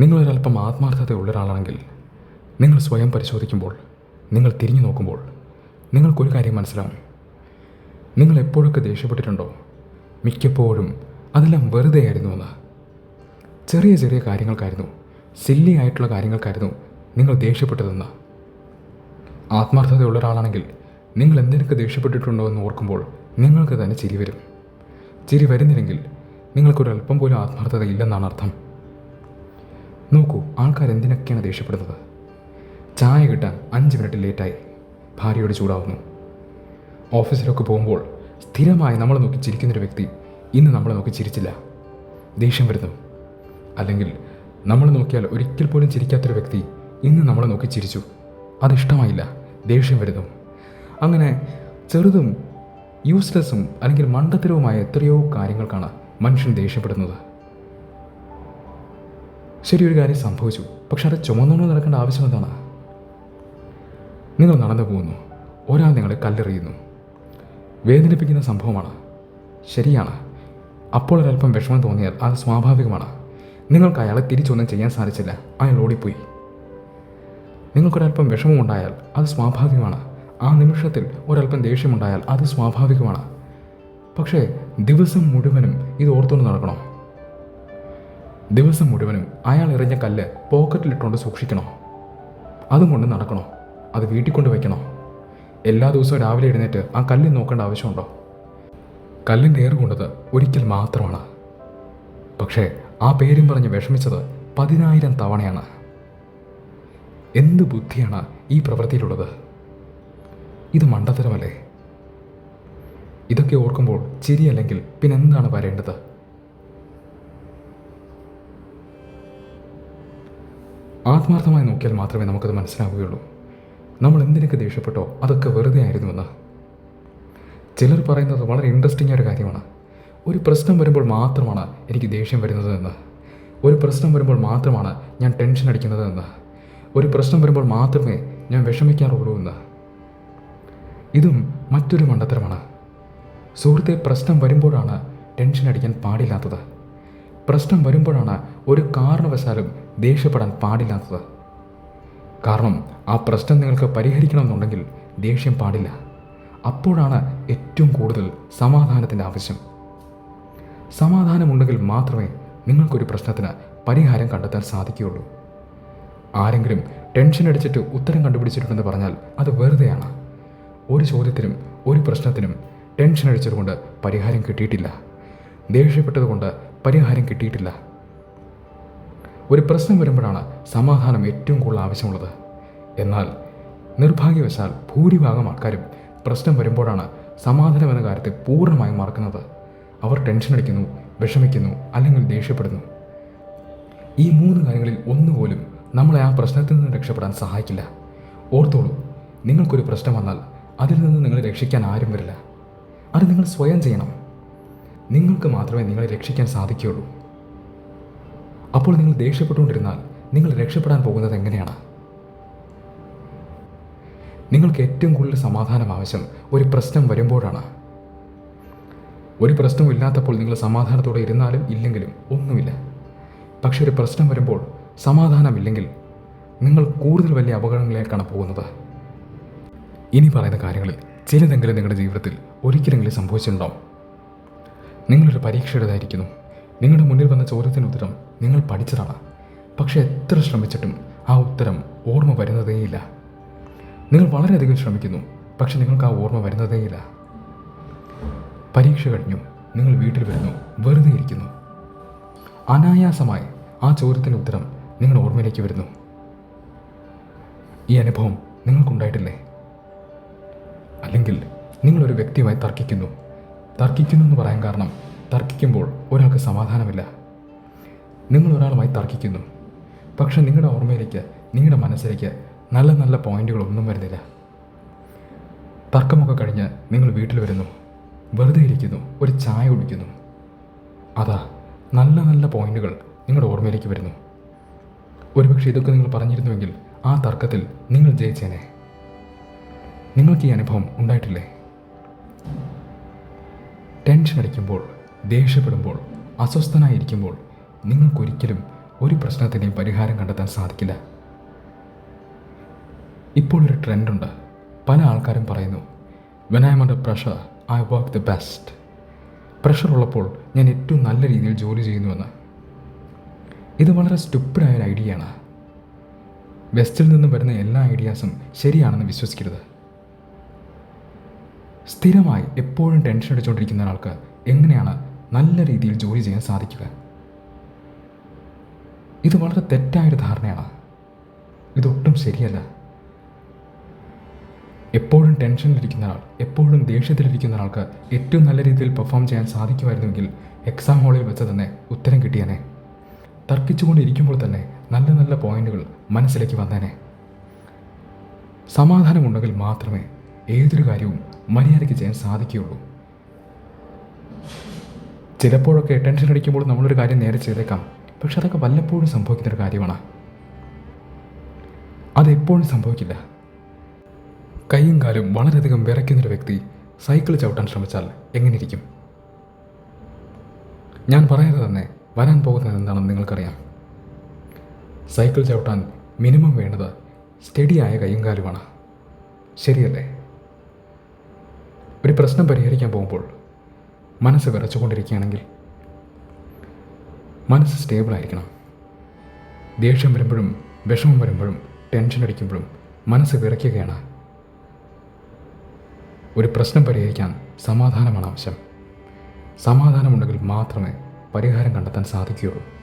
നിങ്ങളൊരല്പം ആത്മാർത്ഥതയുള്ള ഒരാളാണെങ്കിൽ നിങ്ങൾ സ്വയം പരിശോധിക്കുമ്പോൾ നിങ്ങൾ തിരിഞ്ഞു നോക്കുമ്പോൾ നിങ്ങൾക്കൊരു കാര്യം മനസ്സിലാവും. നിങ്ങൾ എപ്പോഴൊക്കെ ദേഷ്യപ്പെട്ടിട്ടുണ്ടോ മിക്കപ്പോഴും അതെല്ലാം വെറുതെ ആയിരുന്നു എന്ന്. ചെറിയ ചെറിയ കാര്യങ്ങൾക്കായിരുന്നു സില്ലി ആയിട്ടുള്ള കാര്യങ്ങൾക്കായിരുന്നു നിങ്ങൾ ദേഷ്യപ്പെട്ടതെന്ന്. ആത്മാർത്ഥതയുള്ള ഒരാളാണെങ്കിൽ നിങ്ങൾ എന്തിനൊക്കെ ദേഷ്യപ്പെട്ടിട്ടുണ്ടോ എന്ന് ഓർക്കുമ്പോൾ നിങ്ങൾക്ക് തന്നെ ചിരി വരും. ചിരി വരുന്നില്ലെങ്കിൽ നിങ്ങൾക്കൊരല്പം പോലും ആത്മാർത്ഥത ഇല്ലെന്നാണ് അർത്ഥം. നോക്കൂ ആൾക്കാർ എന്തിനൊക്കെയാണ് ദേഷ്യപ്പെടുന്നത്? ചായ കിട്ടാൻ അഞ്ച് മിനിറ്റ് ലേറ്റായി. ഭാര്യയോട് ചൂടാവുന്നു. ഓഫീസിലൊക്കെ പോകുമ്പോൾ സ്ഥിരമായി നമ്മളെ നോക്കി ചിരിക്കുന്നൊരു വ്യക്തി ഇന്ന് നമ്മളെ നോക്കി ചിരിച്ചില്ല. ദേഷ്യം വരുന്നു. അല്ലെങ്കിൽ നമ്മൾ നോക്കിയാൽ ഒരിക്കൽ പോലും ചിരിക്കാത്തൊരു വ്യക്തി ഇന്ന് നമ്മളെ നോക്കി ചിരിച്ചു. അതിഷ്ടമായില്ല. ദേഷ്യം വരുന്നു. അങ്ങനെ ചെറുതും യൂസ്ലെസ്സും അല്ലെങ്കിൽ മണ്ടത്തരവുമായ എത്രയോ കാര്യങ്ങൾക്കാണ് മനുഷ്യൻ ദേഷ്യപ്പെടുന്നത്. ശരി ഒരു കാര്യം സംഭവിച്ചു. പക്ഷെ അത് ചുമന്നുകൊണ്ട് നടക്കേണ്ട ആവശ്യം എന്താണ്? നിങ്ങൾ നടന്നു പോകുന്നു. ഒരാൾ നിങ്ങളെ കല്ലെറിയുന്നു. വേദനിപ്പിക്കുന്ന സംഭവമാണ്. ശരിയാണ്. അപ്പോൾ ഒരല്പം വിഷമം തോന്നിയാൽ അത് സ്വാഭാവികമാണ്. നിങ്ങൾക്ക് അയാളെ തിരിച്ചൊന്നും ചെയ്യാൻ സാധിച്ചില്ല. അയാൾ ഓടിപ്പോയി. നിങ്ങൾക്കൊരല്പം വിഷമമുണ്ടായാൽ അത് സ്വാഭാവികമാണ്. ആ നിമിഷത്തിൽ ഒരല്പം ദേഷ്യമുണ്ടായാൽ അത് സ്വാഭാവികമാണ്. പക്ഷേ ദിവസം മുഴുവനും ഇത് ഓർത്തുകൊണ്ട് നടക്കണോ? ദിവസം മുഴുവനും അയാൾ എറിഞ്ഞ കല്ല് പോക്കറ്റിലിട്ടുകൊണ്ട് സൂക്ഷിക്കണോ? അതും കൊണ്ട് നടക്കണോ? അത് വീട്ടിൽ കൊണ്ട് വയ്ക്കണോ എല്ലാ ദിവസവും രാവിലെ എഴുന്നേറ്റ് ആ കല്ല് നോക്കേണ്ട ആവശ്യമുണ്ടോ? കല്ലിന്റെ ഏറുകൊണ്ടത് ഒരിക്കൽ മാത്രമാണ്. പക്ഷേ ആ പേരും പറഞ്ഞ് വിഷമിച്ചത് പതിനായിരം തവണയാണ്. എന്ത് ബുദ്ധിയാണ് ഈ പ്രവൃത്തിയിലുള്ളത്? ഇത് മണ്ടത്തരമല്ലേ? ഇതൊക്കെ ഓർക്കുമ്പോൾ ചിരിയല്ലെങ്കിൽ പിന്നെന്താണ് വരേണ്ടത്? ആത്മാർത്ഥമായി നോക്കിയാൽ മാത്രമേ നമുക്കത് മനസ്സിലാവുകയുള്ളൂ. നമ്മൾ എന്തിനൊക്കെ ദേഷ്യപ്പെട്ടോ അതൊക്കെ വെറുതെ ആയിരുന്നുവെന്ന് ചിലർ പറയുന്നത് വളരെ ഇൻട്രസ്റ്റിംഗ് ഒരു കാര്യമാണ്. ഒരു പ്രശ്നം വരുമ്പോൾ മാത്രമാണ് എനിക്ക് ദേഷ്യം വരുന്നത് എന്ന്. ഒരു പ്രശ്നം വരുമ്പോൾ മാത്രമാണ് ഞാൻ ടെൻഷൻ അടിക്കുന്നത് എന്ന്. ഒരു പ്രശ്നം വരുമ്പോൾ മാത്രമേ ഞാൻ വിഷമിക്കാറുള്ളൂ എന്ന്. ഇതും മറ്റൊരു മണ്ടത്തരമാണ്. സുഹൃത്തെ പ്രശ്നം വരുമ്പോഴാണ് ടെൻഷൻ അടിക്കാൻ പാടില്ലാത്തത്. പ്രശ്നം വരുമ്പോഴാണ് ഒരു കാരണവശാലും ദേഷ്യപ്പെടാൻ പാടില്ലാത്തത്. കാരണം ആ പ്രശ്നം നിങ്ങൾക്ക് പരിഹരിക്കണമെന്നുണ്ടെങ്കിൽ ദേഷ്യം പാടില്ല. അപ്പോഴാണ് ഏറ്റവും കൂടുതൽ സമാധാനത്തിന്റെ ആവശ്യം. സമാധാനമുണ്ടെങ്കിൽ മാത്രമേ നിങ്ങൾക്കൊരു പ്രശ്നത്തിന് പരിഹാരം കണ്ടെത്താൻ സാധിക്കുകയുള്ളൂ. ആരെങ്കിലും ടെൻഷൻ അടിച്ചിട്ട് ഉത്തരം കണ്ടുപിടിച്ചിട്ടുണ്ടെന്ന് പറഞ്ഞാൽ അത് വെറുതെയാണ്. ഒരു ചോദ്യത്തിനും ഒരു പ്രശ്നത്തിനും ടെൻഷൻ അടിച്ചതുകൊണ്ട് പരിഹാരം കിട്ടിയിട്ടില്ല. ദേഷ്യപ്പെട്ടതുകൊണ്ട് പരിഹാരം കിട്ടിയിട്ടില്ല. ഒരു പ്രശ്നം വരുമ്പോഴാണ് സമാധാനം ഏറ്റവും കൂടുതൽ ആവശ്യമുള്ളത്. എന്നാൽ നിർഭാഗ്യവശാൽ ഭൂരിഭാഗം ആൾക്കാരും പ്രശ്നം വരുമ്പോഴാണ് സമാധാനം എന്ന കാര്യത്തെ പൂർണമായും മറക്കുന്നത്. അവർ ടെൻഷൻ അടിക്കുന്നു വിഷമിക്കുന്നു അല്ലെങ്കിൽ ദേഷ്യപ്പെടുന്നു. ഈ മൂന്ന് കാര്യങ്ങളിൽ ഒന്നുപോലും നമ്മളെ ആ പ്രശ്നത്തിൽ നിന്ന് രക്ഷപ്പെടാൻ സഹായിക്കില്ല. ഓർത്തോളൂ നിങ്ങൾക്കൊരു പ്രശ്നം വന്നാൽ അതിൽ നിന്ന് നിങ്ങളെ രക്ഷിക്കാൻ ആരും വരില്ല. അത് നിങ്ങൾ സ്വയം ചെയ്യണം. നിങ്ങൾക്ക് മാത്രമേ നിങ്ങളെ രക്ഷിക്കാൻ സാധിക്കുകയുള്ളൂ. അപ്പോൾ നിങ്ങൾ ദേഷ്യപ്പെട്ടുകൊണ്ടിരുന്നാൽ നിങ്ങൾ രക്ഷപ്പെടാൻ പോകുന്നത് എങ്ങനെയാണ്? നിങ്ങൾക്ക് ഏറ്റവും കൂടുതൽ സമാധാനം ആവശ്യം ഒരു പ്രശ്നം വരുമ്പോഴാണ്. ഒരു പ്രശ്നവും ഇല്ലാത്തപ്പോൾ നിങ്ങൾ സമാധാനത്തോടെ ഇരുന്നാലും ഇല്ലെങ്കിലും ഒന്നുമില്ല. പക്ഷെ ഒരു പ്രശ്നം വരുമ്പോൾ സമാധാനമില്ലെങ്കിൽ നിങ്ങൾ കൂടുതൽ വലിയ അപകടങ്ങളിലേക്കാണ് പോകുന്നത്. ഇനി പറയുന്ന കാര്യങ്ങളിൽ ചിലതെങ്കിലും നിങ്ങളുടെ ജീവിതത്തിൽ ഒരിക്കലെങ്കിലും സംഭവിച്ചിട്ടുണ്ടാവും. നിങ്ങളൊരു പരീക്ഷയുടേതായിരിക്കുന്നു നിങ്ങളുടെ മുന്നിൽ വന്ന ചോദ്യത്തിന് ഉത്തരം നിങ്ങൾ പഠിച്ചതാണ്. പക്ഷേ എത്ര ശ്രമിച്ചിട്ടും ആ ഉത്തരം ഓർമ്മ വരുന്നതേയില്ല. നിങ്ങൾ വളരെയധികം ശ്രമിക്കുന്നു പക്ഷെ നിങ്ങൾക്ക് ആ ഓർമ്മ വരുന്നതേയില്ല. പരീക്ഷ കഴിഞ്ഞു നിങ്ങൾ വീട്ടിൽ വരുന്നു വെറുതെ ഇരിക്കുന്നു. അനായാസമായി ആ ചോദ്യത്തിന് ഉത്തരം നിങ്ങൾ ഓർമ്മയിലേക്ക് വരുന്നു. ഈ അനുഭവം നിങ്ങൾക്കുണ്ടായിട്ടില്ലേ? അല്ലെങ്കിൽ നിങ്ങളൊരു വ്യക്തിയുമായി തർക്കിക്കുന്നു. തർക്കിക്കുന്നു എന്ന് പറയാൻ കാരണം തർക്കിക്കുമ്പോൾ ഒരാൾക്ക് സമാധാനമില്ല. നിങ്ങൾ ഒരാളുമായി തർക്കിക്കുന്നു. പക്ഷെ നിങ്ങളുടെ ഓർമ്മയിലേക്ക് നിങ്ങളുടെ മനസ്സിലേക്ക് നല്ല നല്ല പോയിന്റുകളൊന്നും വരുന്നില്ല. തർക്കമൊക്കെ കഴിഞ്ഞ് നിങ്ങൾ വീട്ടിൽ വരുന്നു. വെറുതെ ഇരിക്കുന്നു. ഒരു ചായ കുടിക്കുന്നു. അതാ നല്ല നല്ല പോയിന്റുകൾ നിങ്ങളുടെ ഓർമ്മയിലേക്ക് വരുന്നു. ഒരുപക്ഷെ ഇതൊക്കെ നിങ്ങൾ പറഞ്ഞിരുന്നുവെങ്കിൽ ആ തർക്കത്തിൽ നിങ്ങൾ ജയിച്ചേനെ. നിങ്ങൾക്ക് ഈ അനുഭവം ഉണ്ടായിട്ടില്ലേ? ടെൻഷൻ അടിക്കുമ്പോൾ ദേഷ്യപ്പെടുമ്പോൾ അസ്വസ്ഥനായിരിക്കുമ്പോൾ നിങ്ങൾക്കൊരിക്കലും ഒരു പ്രശ്നത്തിന്റെയും പരിഹാരം കണ്ടെത്താൻ സാധിക്കില്ല. ഇപ്പോൾ ഒരു ട്രെൻഡുണ്ട്. പല ആൾക്കാരും പറയുന്നു when I am under pressure I work the best pressure ഉള്ളപ്പോൾ ഞാൻ ഏറ്റവും നല്ല രീതിയിൽ ജോലി ചെയ്യുന്നുവെന്ന്. ഇത് വളരെ സ്റ്റുപ്പിഡായ ഒരു ഐഡിയയാണ് വെസ്റ്റിൽ നിന്ന് വരുന്ന എല്ലാ ഐഡിയാസും ശരിയാണെന്ന് വിശ്വസിക്കരുത്. സ്ഥിരമായി എപ്പോഴും ടെൻഷൻ അടിച്ചുകൊണ്ടിരിക്കുന്ന ഒരാൾക്ക് എങ്ങനെയാണ് നല്ല രീതിയിൽ ജോലി ചെയ്യാൻ സാധിക്കുക? ഇത് വളരെ തെറ്റായൊരു ധാരണയാണ്. ഇതൊട്ടും ശരിയല്ല. എപ്പോഴും ടെൻഷനിലിരിക്കുന്ന ആൾ എപ്പോഴും ദേഷ്യത്തിലിരിക്കുന്ന ഒരാൾക്ക് ഏറ്റവും നല്ല രീതിയിൽ പെർഫോം ചെയ്യാൻ സാധിക്കുമായിരുന്നുവെങ്കിൽ എക്സാം ഹാളിൽ വെച്ച് തന്നെ ഉത്തരം കിട്ടിയേനെ. തർക്കിച്ചുകൊണ്ടിരിക്കുമ്പോൾ തന്നെ നല്ല നല്ല പോയിന്റുകൾ മനസ്സിലേക്ക് വന്നേനെ. സമാധാനമുണ്ടെങ്കിൽ മാത്രമേ ഏതൊരു കാര്യവും മര്യാദയ്ക്ക് ചെയ്യാൻ സാധിക്കുകയുള്ളൂ. ചിലപ്പോഴൊക്കെ ടെൻഷൻ അടിക്കുമ്പോൾ നമ്മളൊരു കാര്യം നേരെ ചെയ്തേക്കാം. പക്ഷെ അതൊക്കെ വല്ലപ്പോഴും സംഭവിക്കുന്നൊരു കാര്യമാണ്? അതെപ്പോഴും സംഭവിക്കില്ല. കൈയും കാലും വളരെയധികം വിറയ്ക്കുന്നൊരു വ്യക്തി സൈക്കിൾ ചവിട്ടാൻ ശ്രമിച്ചാൽ എങ്ങനെയിരിക്കും ഞാൻ പറയാതെ തന്നെ വരാൻ പോകുന്നത് എന്താണെന്ന് നിങ്ങൾക്കറിയാം. സൈക്കിൾ ചവിട്ടാൻ മിനിമം വേണ്ടത് സ്റ്റഡിയായ കൈയും കാലുമാണ്. ശരിയല്ലേ? ഒരു പ്രശ്നം പരിഹരിക്കാൻ പോകുമ്പോൾ മനസ്സ് വിറച്ചുകൊണ്ടിരിക്കുകയാണെങ്കിൽ മനസ്സ് സ്റ്റേബിൾ ആയിരിക്കണം. ദേഷ്യം വരുമ്പോഴും വിഷമം വരുമ്പോഴും ടെൻഷൻ അടിക്കുമ്പോഴും മനസ്സ് വിറയ്ക്കുകയാണ്. ഒരു പ്രശ്നം പരിഹരിക്കാൻ സമാധാനമാണ് ആവശ്യം. സമാധാനമുണ്ടെങ്കിൽ മാത്രമേ പരിഹാരം കണ്ടെത്താൻ സാധിക്കുകയുള്ളൂ.